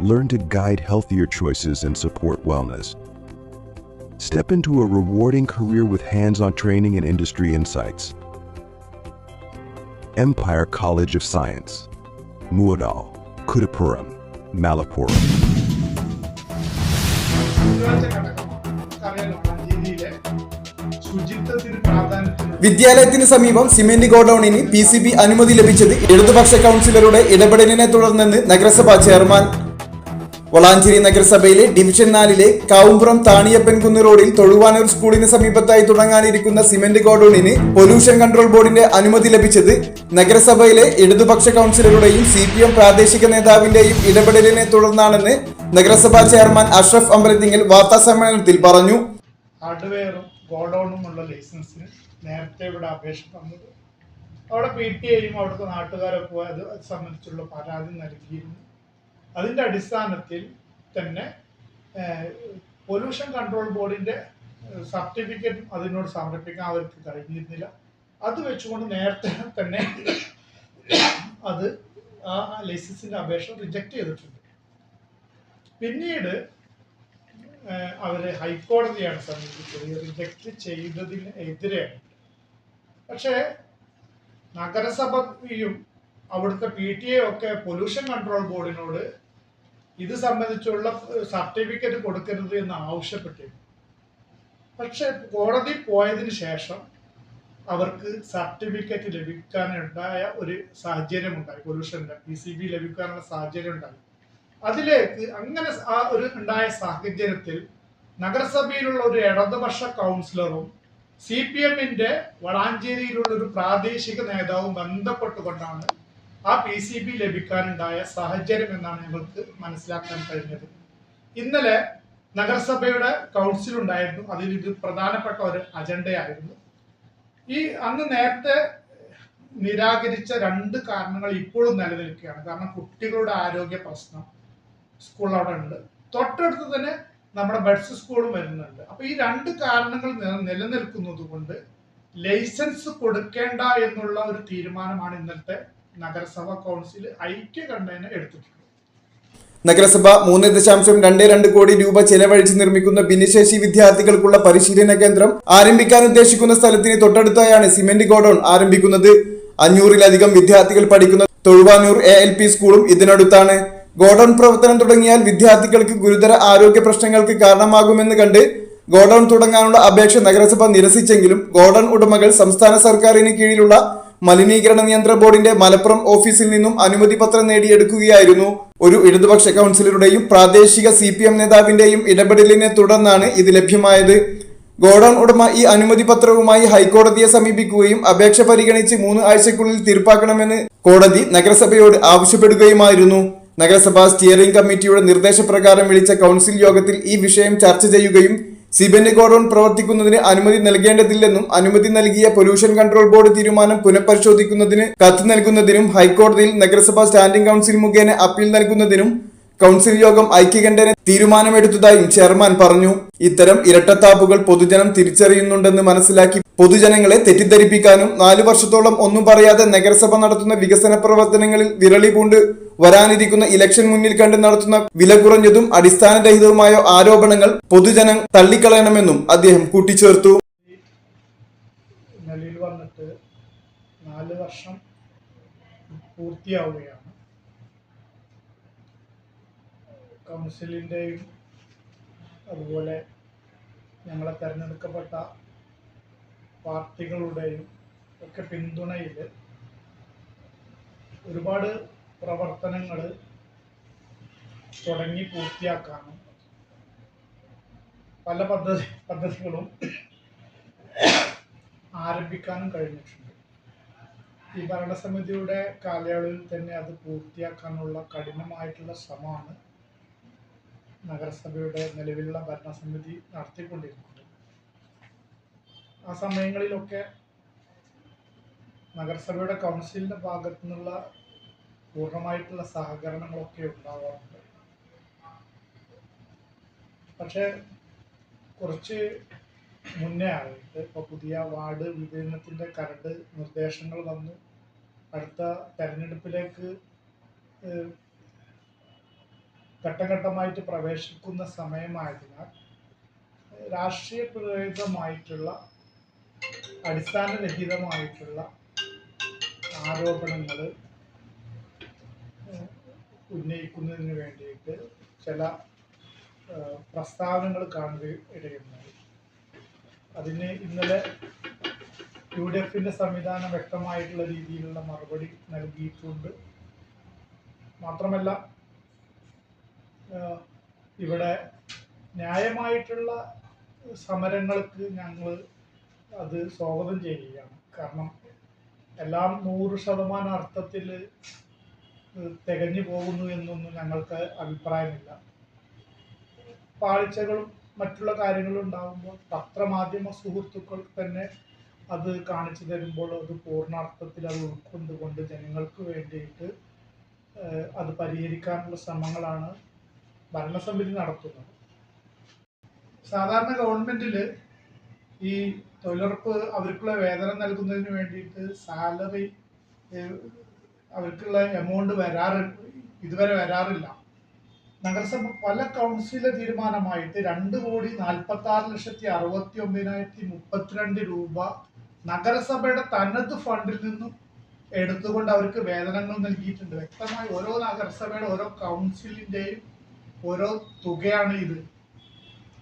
Learn to guide healthier choices and support wellness. Step into a rewarding career with hands on training and industry insights. Empire College of Science. Muadal, Kudapuram, Malappuram. തിങ്കളാഴ്ച ഘടകമാണ് അറിയാലോ മഞ്ചേരിയിലെ ശുചിത്വത്തിന് പ്രാധാന്യത്തിന് വിദ്യാലയത്തിന് സമീപം cement ഗോഡൌണിന് P C B അനുമതി ലഭിച്ചത് ഇടതുപക്ഷ കൗൺസിലറുടെ ഇടപെടലിനെ തുടർന്നെന്ന് നഗരസഭാ ചെയർമാൻ വളാഞ്ചേരി നഗരസഭയിലെ ഡിവിഷൻ നാലിലെ കാവുംപുറം താണിയപ്പൻകുന്ന് റോഡിൽ തൊഴുവാനൂർ സ്കൂളിന് സമീപത്തായി തുടങ്ങാനിരിക്കുന്ന സിമന്റ് ഗോഡൌണിന് പൊല്യൂഷൻ കൺട്രോൾ ബോർഡിന്റെ അനുമതി ലഭിച്ചത് നഗരസഭയിലെ ഇടതുപക്ഷ കൗൺസിലറുടെയും സി പി എം പ്രാദേശിക നേതാവിന്റെയും ഇടപെടലിനെ തുടർന്നാണെന്ന് നഗരസഭാ ചെയർമാൻ അഷ്റഫ് അമ്പരത്തിങ്ങിൽ വാർത്താ സമ്മേളനത്തിൽ പറഞ്ഞു. അപേക്ഷ അവിടെ പി ടി ഐയും അവിടുത്തെ നാട്ടുകാരൊക്കെ അത് സംബന്ധിച്ചുള്ള പരാതി നൽകിയിരുന്നു. അതിന്റെ അടിസ്ഥാനത്തിൽ തന്നെ പൊല്യൂഷൻ കൺട്രോൾ ബോർഡിന്റെ സർട്ടിഫിക്കറ്റും അതിനോട് സമർപ്പിക്കാൻ അവർക്ക് കഴിഞ്ഞിരുന്നില്ല. അത് വെച്ചുകൊണ്ട് നേരത്തെ തന്നെ അത് ആ ലൈസൻസിന്റെ അപേക്ഷ റിജക്റ്റ് ചെയ്തിട്ടുണ്ട്. പിന്നീട് അവരെ ഹൈക്കോടതിയാണ് സമീപിച്ചത്. റിജക്റ്റ് ചെയ്തതിന് എതിരെയാണ് പക്ഷേ നഗരസഭയും അവിടുത്തെ പി ടി എ ഒക്കെ പൊല്യൂഷൻ കൺട്രോൾ ബോർഡിനോട് ഇത് സംബന്ധിച്ചുള്ള സർട്ടിഫിക്കറ്റ് കൊടുക്കരുത് എന്ന് ആവശ്യപ്പെട്ടിരുന്നു. പക്ഷെ കോടതി പോയതിനു ശേഷം അവർക്ക് സർട്ടിഫിക്കറ്റ് ലഭിക്കാനുണ്ടായ ഒരു സാഹചര്യം ഉണ്ടായി പൊല്യൂഷന്റെ പി സി ബി ലഭിക്കാനുള്ള സാഹചര്യം ഉണ്ടായി അതിലേക്ക് അങ്ങനെ ആ ഒരു ഉണ്ടായ സാഹചര്യത്തിൽ നഗരസഭയിലുള്ള ഒരു ഇടതുപക്ഷ കൗൺസിലറും സി പി എമ്മിന്റെ വളാഞ്ചേരിയിലുള്ള ഒരു പ്രാദേശിക നേതാവും ബന്ധപ്പെട്ടുകൊണ്ടാണ് ആ പി സി ബി ലഭിക്കാനുണ്ടായ സാഹചര്യം എന്നാണ് ഞങ്ങൾക്ക് മനസ്സിലാക്കാൻ കഴിഞ്ഞത്. ഇന്നലെ നഗരസഭയുടെ കൗൺസിൽ ഉണ്ടായിരുന്നു. അതിൽ ഇത് പ്രധാനപ്പെട്ട ഒരു അജണ്ടയായിരുന്നു ഈ അന്ന് നേരത്തെ നിരാകരിച്ച രണ്ട് കാരണങ്ങൾ ഇപ്പോഴും നിലനിൽക്കുകയാണ്. കാരണം കുട്ടികളുടെ ആരോഗ്യ പ്രശ്നം സ്കൂൾ അവിടെ ഉണ്ട്. തൊട്ടടുത്ത് തന്നെ നമ്മുടെ ബഡ്സ് സ്കൂളും വരുന്നുണ്ട്. അപ്പൊ ഈ രണ്ട് കാരണങ്ങൾ നില- നിലനിൽക്കുന്നത് കൊണ്ട് ലൈസൻസ് കൊടുക്കേണ്ട എന്നുള്ള ഒരു തീരുമാനമാണ് ഇന്നത്തെ നഗരസഭ കൗൺസിൽ ഐക്യകണ്ഠേന എടുത്തിട്ടുണ്ട്. നഗരസഭ മൂന്ന് ദശാംശം രണ്ട് രണ്ട് കോടി രൂപ ചെലവഴിച്ച് നിർമ്മിക്കുന്ന ഭിന്നശേഷി വിദ്യാർത്ഥികൾക്കുള്ള പരിശീലന കേന്ദ്രം ആരംഭിക്കാൻ ഉദ്ദേശിക്കുന്ന സ്ഥലത്തിന് തൊട്ടടുത്തായാണ് സിമന്റ് ഗോഡൌൺ ആരംഭിക്കുന്നത്. അഞ്ഞൂറിലധികം വിദ്യാർത്ഥികൾ പഠിക്കുന്ന തൊഴുവാനൂർ എ എൽ പി സ്കൂളും ഇതിനടുത്താണ്. ഗോഡൌൺ പ്രവർത്തനം തുടങ്ങിയാൽ വിദ്യാർത്ഥികൾക്ക് ഗുരുതര ആരോഗ്യ പ്രശ്നങ്ങൾക്ക് കാരണമാകുമെന്ന് കണ്ട് ഗോഡൌൺ തുടങ്ങാനുള്ള അപേക്ഷ നഗരസഭ നിരസിച്ചെങ്കിലും ഗോഡൌൺ ഉടമകൾ സംസ്ഥാന സർക്കാരിന് കീഴിലുള്ള മലിനീകരണ നിയന്ത്രണ ബോർഡിന്റെ മലപ്പുറം ഓഫീസിൽ നിന്നും അനുമതി പത്രം നേടിയെടുക്കുകയായിരുന്നു ഒരു ഇടതുപക്ഷ കൗൺസിലറുടെയും പ്രാദേശിക സി പി എം നേതാവിന്റെയും ഇടപെടലിനെ തുടർന്നാണ് ഇത് ലഭ്യമായത്. ഗോഡൌൺ ഉടമ ഈ അനുമതി പത്രവുമായി ഹൈക്കോടതിയെ സമീപിക്കുകയും അപേക്ഷ പരിഗണിച്ച് മൂന്ന് ആഴ്ചക്കുള്ളിൽ തീർപ്പാക്കണമെന്ന് കോടതി നഗരസഭയോട് ആവശ്യപ്പെടുകയുമായിരുന്നു. നഗരസഭാ സ്റ്റിയറിംഗ് കമ്മിറ്റിയുടെ നിർദ്ദേശപ്രകാരം വിളിച്ച കൗൺസിൽ യോഗത്തിൽ ഈ വിഷയം ചർച്ച ചെയ്യുകയും സിബിന്റെ ഗോഡൌൺ പ്രവർത്തിക്കുന്നതിന് അനുമതി നൽകേണ്ടതില്ലെന്നും അനുമതി നൽകിയ പൊല്യൂഷൻ കൺട്രോൾ ബോർഡ് തീരുമാനം പുനഃപരിശോധിക്കുന്നതിന് കത്ത് നൽകുന്നതിനും ഹൈക്കോടതിയിൽ നഗരസഭാ സ്റ്റാൻഡിംഗ് കൗൺസിൽ മുഖേന അപ്പീൽ നൽകുന്നതിനും കൗൺസിൽ യോഗം ഐക്യകണ്ഠന തീരുമാനമെടുത്തതായും ചെയർമാൻ പറഞ്ഞു. ഇത്തരം ഇരട്ടത്താപ്പുകൾ പൊതുജനം തിരിച്ചറിയുന്നുണ്ടെന്ന് മനസ്സിലാക്കി പൊതുജനങ്ങളെ തെറ്റിദ്ധരിപ്പിക്കാനും നാലു വർഷത്തോളം ഒന്നും പറയാതെ നഗരസഭ നടത്തുന്ന വികസന പ്രവർത്തനങ്ങളിൽ വിരളി പൂണ്ട് വരാനിരിക്കുന്ന ഇലക്ഷൻ മുന്നിൽ കണ്ട് നടത്തുന്ന വില കുറഞ്ഞതും അടിസ്ഥാനരഹിതവുമായ ആരോപണങ്ങൾ പൊതുജനം തള്ളിക്കളയണമെന്നും അദ്ദേഹം കൂട്ടിച്ചേർത്തു. വന്നിട്ട് നാല് വർഷം പൂർത്തിയാവുകയാണ്. കൗൺസിലിന്റെയും അതുപോലെ ഞങ്ങളെ തിരഞ്ഞെടുക്കപ്പെട്ട പാർട്ടികളുടെയും ഒക്കെ പിന്തുണയിൽ ഒരുപാട് പ്രവർത്തനങ്ങൾ തുടങ്ങി പൂർത്തിയാക്കാനും പല പദ്ധതി പദ്ധതികളും ആരംഭിക്കാനും കഴിഞ്ഞിട്ടുണ്ട്. ഈ ഭരണസമിതിയുടെ കാലയളവിൽ തന്നെ അത് പൂർത്തിയാക്കാനുള്ള കഠിനമായിട്ടുള്ള ശ്രമമാണ് നഗരസഭയുടെ നിലവിലുള്ള ഭരണസമിതി നടത്തിക്കൊണ്ടിരുന്നത് ആ സമയങ്ങളിലൊക്കെ നഗരസഭയുടെ കൗൺസിലിന്റെ ഭാഗത്തു നിന്നുള്ള പൂർണമായിട്ടുള്ള സഹകരണങ്ങളൊക്കെ ഉണ്ടാവാറുണ്ട്. പക്ഷേ കുറച്ച് മുന്നേ ആയിട്ട് ഇപ്പോൾ പുതിയ വാർഡ് വിഭജനത്തിന്റെ കരട് നിർദ്ദേശങ്ങൾ വന്നു. അടുത്ത തെരഞ്ഞെടുപ്പിലേക്ക് ഘട്ടഘട്ടമായിട്ട് പ്രവേശിക്കുന്ന സമയമായതിനാൽ രാഷ്ട്രീയ പ്രേരിതമായിട്ടുള്ള അടിസ്ഥാനരഹിതമായിട്ടുള്ള ആരോപണങ്ങൾ ഉന്നയിക്കുന്നതിന് വേണ്ടിയിട്ട് ചില പ്രസ്താവനകൾ കാണുക ഇടയുണ്ടായി അതിന് ഇന്നലെ യു ഡി എഫിന്റെ സംവിധാനം വ്യക്തമായിട്ടുള്ള രീതിയിലുള്ള മറുപടി നൽകിയിട്ടുണ്ട്. മാത്രമല്ല ഇവിടെ ന്യായമായിട്ടുള്ള സമരങ്ങൾക്ക് ഞങ്ങൾ അത് സ്വാഗതം ചെയ്യുകയാണ്. കാരണം എല്ലാം നൂറ് ശതമാനം അർത്ഥത്തിൽ തികഞ്ഞു പോകുന്നു എന്നൊന്നും ഞങ്ങൾക്ക് അഭിപ്രായമില്ല. പാളിച്ചകളും മറ്റുള്ള കാര്യങ്ങളും ഉണ്ടാകുമ്പോൾ പത്രമാധ്യമ സുഹൃത്തുക്കൾ തന്നെ അത് കാണിച്ചു തരുമ്പോൾ അത് പൂർണാർത്ഥത്തിൽ അത് ഉൾക്കൊണ്ടുകൊണ്ട് ജനങ്ങൾക്ക് വേണ്ടിയിട്ട് അത് പരിഹരിക്കാനുള്ള ശ്രമങ്ങളാണ് ഭരണസമിതി നടത്തുന്നത് സാധാരണ ഗവൺമെന്റിൽ ഈ തൊഴിലുറപ്പ് അവർക്കുള്ള വേതനം നൽകുന്നതിന് വേണ്ടിയിട്ട് സാലറി അവർക്കുള്ള എമൗണ്ട് വരാറ് ഇതുവരെ വരാറില്ല. നഗരസഭ പല കൗൺസിലെ തീരുമാനമായിട്ട് രണ്ട് കോടി നാൽപ്പത്തി ആറ് ലക്ഷത്തി അറുപത്തി ഒമ്പതിനായിരത്തി മുപ്പത്തിരണ്ട് രൂപ നഗരസഭയുടെ തനത് ഫണ്ടിൽ നിന്നും എടുത്തുകൊണ്ട് അവർക്ക് വേതനങ്ങൾ നൽകിയിട്ടുണ്ട്. വ്യക്തമായി ഓരോ നഗരസഭയുടെ ഓരോ കൗൺസിലിന്റെയും ഓരോ തുകയാണ് ഇത്.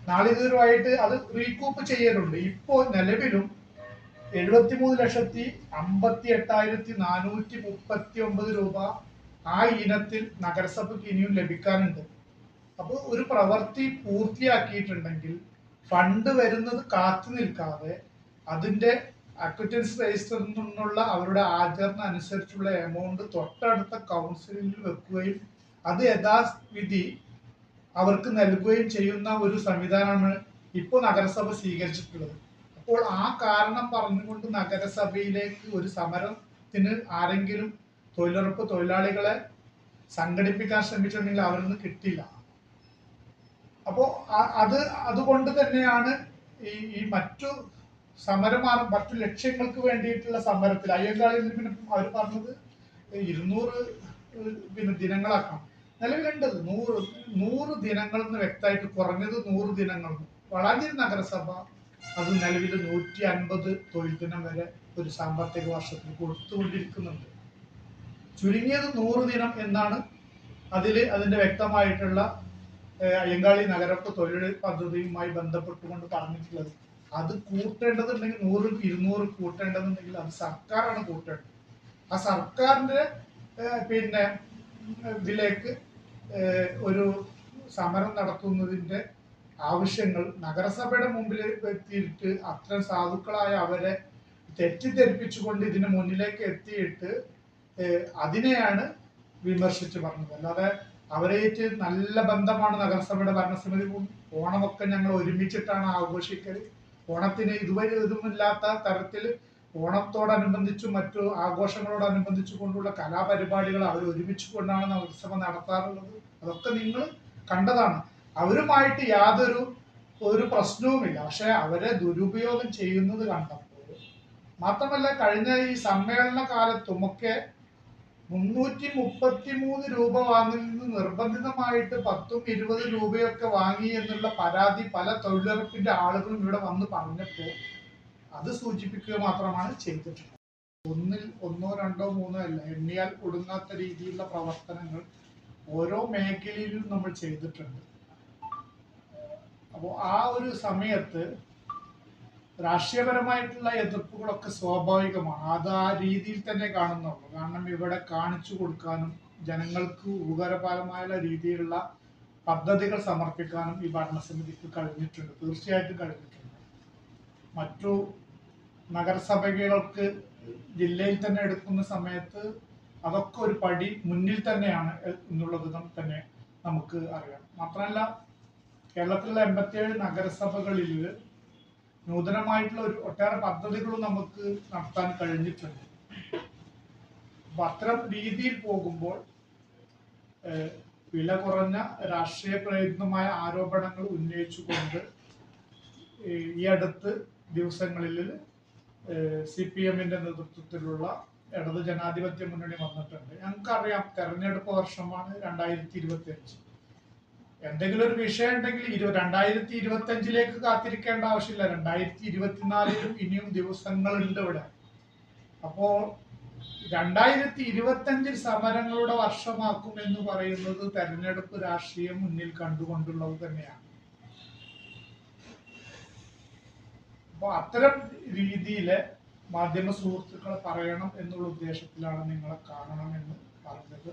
നാളിതുവരുമായിട്ട് അത് റീകൂപ്പ് ചെയ്യലുണ്ട്. ഇപ്പോ നിലവിലും എഴുപത്തിമൂന്ന് ലക്ഷത്തി അമ്പത്തി എട്ടായിരത്തി നാനൂറ്റി മുപ്പത്തി ഒമ്പത് രൂപ ആ ഇനത്തിൽ നഗരസഭയ്ക്ക് ഇനിയും ലഭിക്കാനുണ്ട്. അപ്പോൾ ഒരു പ്രവൃത്തി പൂർത്തിയാക്കിയിട്ടുണ്ടെങ്കിൽ ഫണ്ട് വരുന്നത് കാത്തു നിൽക്കാതെ അതിന്റെ അക്വിറ്റൻസ് രജിസ്റ്ററിൽ നിന്നുള്ള അവരുടെ ആചരണം അനുസരിച്ചുള്ള എമൗണ്ട് തൊട്ടടുത്ത കൗൺസിലിൽ വെക്കുകയും അത് യഥാവിധി അവർക്ക് നൽകുകയും ചെയ്യുന്ന ഒരു സംവിധാനമാണ് ഇപ്പോൾ നഗരസഭ സ്വീകരിച്ചിട്ടുള്ളത്. അപ്പോൾ ആ കാരണം പറഞ്ഞുകൊണ്ട് നഗരസഭയിലേക്ക് ഒരു സമരത്തിന് ആരെങ്കിലും തൊഴിലുറപ്പ് തൊഴിലാളികളെ സംഘടിപ്പിക്കാൻ ശ്രമിച്ചിട്ടുണ്ടെങ്കിൽ അവരൊന്നും കിട്ടില്ല അപ്പോൾ അത് അതുകൊണ്ട് തന്നെയാണ് ഈ ഈ മറ്റു സമരമാർ മറ്റു ലക്ഷ്യങ്ങൾക്ക് വേണ്ടിയിട്ടുള്ള സമരത്തിൽ അയ്യങ്കാളിൽ പിന്നെ അവർ പറഞ്ഞത് ഇരുന്നൂറ് പിന്നെ ദിനങ്ങളാക്കാം. നിലവിലുണ്ട് നൂറ് നൂറ് ദിനങ്ങൾ എന്ന് വ്യക്തമായിട്ട് കുറഞ്ഞത് നൂറ് ദിനങ്ങൾ വളാഞ്ചേരി നഗരസഭ അത് നിലവിൽ നൂറ്റി അൻപത് തൊഴിൽ ദിനം വരെ ഒരു സാമ്പത്തിക വർഷത്തിൽ കൊടുത്തുകൊണ്ടിരിക്കുന്നുണ്ട്. ചുരുങ്ങിയത് നൂറ് ദിനം എന്നാണ് അതിൽ അതിന്റെ വ്യക്തമായിട്ടുള്ള അയ്യങ്കാളി നഗരപ്പ് തൊഴിൽ പദ്ധതിയുമായി ബന്ധപ്പെട്ടുകൊണ്ട് പറഞ്ഞിട്ടുള്ളത്. അത് കൂട്ടേണ്ടതുണ്ടെങ്കിൽ നൂറ് ഇരുന്നൂറ് കൂട്ടേണ്ടതുണ്ടെങ്കിൽ അത് സർക്കാരാണ് കൂട്ടേണ്ടത്. ആ സർക്കാരിന്റെ പിന്നെ ഇതിലേക്ക് ഒരു സമരം നടത്തുന്നതിന്റെ ആവശ്യങ്ങൾ നഗരസഭയുടെ മുമ്പിൽ എത്തിയിട്ട് അത്തരം സാധുക്കളായ അവരെ തെറ്റിദ്ധരിപ്പിച്ചുകൊണ്ട് ഇതിന് മുന്നിലേക്ക് എത്തിയിട്ട് അതിനെയാണ് വിമർശിച്ച് പറഞ്ഞത്. അല്ലാതെ അവരേറ്റ് നല്ല ബന്ധമാണ് നഗരസഭയുടെ ഭരണസമിതി ഓണമൊക്കെ ഞങ്ങൾ ഒരുമിച്ചിട്ടാണ് ആഘോഷിക്കൽ ഓണത്തിന് ഇതുവരെ ഇതുമില്ലാത്ത തരത്തിൽ ഓണത്തോടനുബന്ധിച്ചും മറ്റു ആഘോഷങ്ങളോടനുബന്ധിച്ചു കൊണ്ടുള്ള കലാപരിപാടികൾ അവർ ഒരുമിച്ച് കൊണ്ടാണ് ഉത്സവം നടത്താറുള്ളത്. അതൊക്കെ നിങ്ങൾ കണ്ടതാണ്. അവരുമായിട്ട് യാതൊരു ഒരു പ്രശ്നവുമില്ല. പക്ഷെ അവരെ ദുരുപയോഗം ചെയ്യുന്നത് കണ്ടപ്പോൾ മാത്രമല്ല കഴിഞ്ഞ ഈ സമ്മേളന കാലത്തുമൊക്കെ മുന്നൂറ്റി മുപ്പത്തി മൂന്ന് രൂപ വാങ്ങുന്നത് നിർബന്ധിതമായിട്ട് പത്തും ഇരുപത് രൂപയൊക്കെ വാങ്ങി എന്നുള്ള പരാതി പല തൊഴിലുറപ്പിന്റെ ആളുകളും ഇവിടെ വന്ന് പറഞ്ഞപ്പോൾ അത് സൂചിപ്പിക്കുക മാത്രമാണ് ചെയ്തിട്ടുള്ളത്. ഒന്നിൽ ഒന്നോ രണ്ടോ മൂന്നോ അല്ല എണ്ണിയാൽ ഒടുങ്ങാത്ത രീതിയിലുള്ള പ്രവർത്തനങ്ങൾ ഓരോ മേഖലയിലും നമ്മൾ ചെയ്തിട്ടുണ്ട്. അപ്പോൾ ആ ഒരു സമയത്ത് രാഷ്ട്രീയപരമായിട്ടുള്ള എതിർപ്പുകളൊക്കെ സ്വാഭാവികമാണ്. അത് ആ രീതിയിൽ തന്നെ കാണുന്നുള്ളൂ. കാരണം ഇവിടെ കാണിച്ചു കൊടുക്കാനും ജനങ്ങൾക്ക് ഉപകാരപരമായ രീതിയിലുള്ള പദ്ധതികൾ സമർപ്പിക്കാനും ഈ ഭരണസമിതിക്ക് കഴിഞ്ഞിട്ടുണ്ട്. തീർച്ചയായിട്ടും കഴിഞ്ഞിട്ടുണ്ട്. മറ്റു നഗരസഭകൾക്ക് ജില്ലയിൽ തന്നെ എടുക്കുന്ന സമയത്ത് അതൊക്കെ ഒരു പടി മുന്നിൽ തന്നെയാണ് എന്നുള്ളത് തന്നെ നമുക്ക് അറിയാം. മാത്രമല്ല കേരളത്തിലുള്ള എൺപത്തിയേഴ് നഗരസഭകളിൽ നൂതനമായിട്ടുള്ള ഒരു ഒട്ടേറെ പദ്ധതികളും നമുക്ക് നടത്താൻ കഴിഞ്ഞിട്ടുണ്ട്. അപ്പൊ അത്തരം രീതിയിൽ പോകുമ്പോൾ വില കുറഞ്ഞ രാഷ്ട്രീയ പ്രേരിതമായ ആരോപണങ്ങൾ ഉന്നയിച്ചുകൊണ്ട് ഈ അടുത്ത് ദിവസങ്ങളിൽ സി പി എമ്മിന്റെ നേതൃത്വത്തിലുള്ള ഇടത് ജനാധിപത്യ മുന്നണി വന്നിട്ടുണ്ട്. ഞങ്ങൾക്കറിയാം തെരഞ്ഞെടുപ്പ് വർഷമാണ് രണ്ടായിരത്തി ഇരുപത്തി അഞ്ച് എന്തെങ്കിലും ഒരു വിഷയം ഉണ്ടെങ്കിൽ രണ്ടായിരത്തി ഇരുപത്തി അഞ്ചിലേക്ക് കാത്തിരിക്കേണ്ട ആവശ്യമില്ല. രണ്ടായിരത്തി ഇരുപത്തിനാലിലും ഇനിയും ദിവസങ്ങളുണ്ട് ഇവിടെ. അപ്പോ രണ്ടായിരത്തി ഇരുപത്തി അഞ്ചിൽ സമരങ്ങളുടെ വർഷമാക്കും എന്ന് പറയുന്നത് തെരഞ്ഞെടുപ്പ് രാഷ്ട്രീയം മുന്നിൽ കണ്ടുകൊണ്ടുള്ളത് തന്നെയാണ്. അപ്പൊ അത്തരം രീതിയിൽ മാധ്യമ സുഹൃത്തുക്കളെ പറയണം എന്നുള്ള ഉദ്ദേശത്തിലാണ് നിങ്ങളെ കാണണമെന്ന് പറഞ്ഞത്.